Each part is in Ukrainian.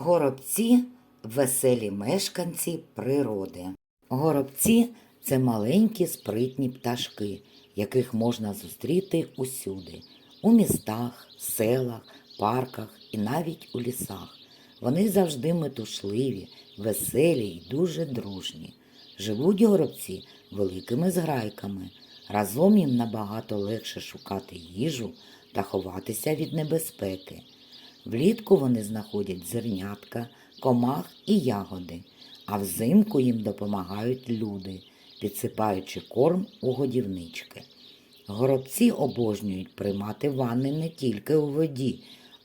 Горобці веселі мешканці природи. Горобці це маленькі спритні пташки, яких можна зустріти усюди у містах, селах, парках і навіть у лісах. Вони завжди метушливі, веселі й дуже дружні. Живуть горобці великими зграйками. Разом їм набагато легше шукати їжу та ховатися від небезпеки. Влітку вони знаходять зернятка, комах і ягоди, а взимку їм допомагають люди, підсипаючи корм у годівнички. Горобці обожнюють приймати ванни не тільки у воді,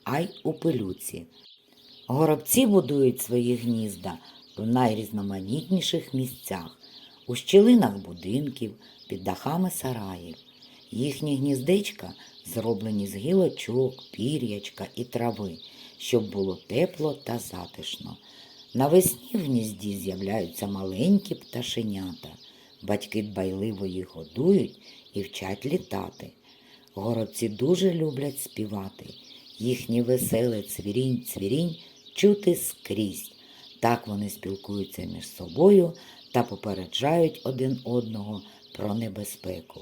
а й у пилюці. Горобці будують свої гнізда в найрізноманітніших місцях, у щілинах будинків, під дахами сараїв. Їхні гніздечка зроблені з гілочок, пір'ячка і трави, щоб було тепло та затишно. Навесні в гнізді з'являються маленькі пташенята. Батьки дбайливо їх годують і вчать літати. Горобці дуже люблять співати. Їхнє веселе цвірінь-цвірінь чути скрізь. Так вони спілкуються між собою та попереджають один одного про небезпеку.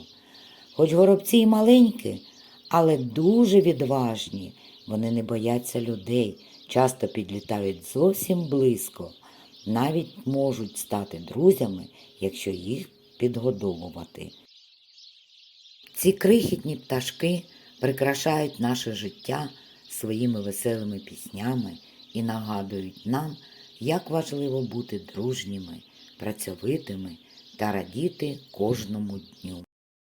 Хоч горобці й маленькі, але дуже відважні. Вони не бояться людей, часто підлітають зовсім близько, навіть можуть стати друзями, якщо їх підгодовувати. Ці крихітні пташки прикрашають наше життя своїми веселими піснями і нагадують нам, як важливо бути дружніми, працьовитими та радіти кожному дню.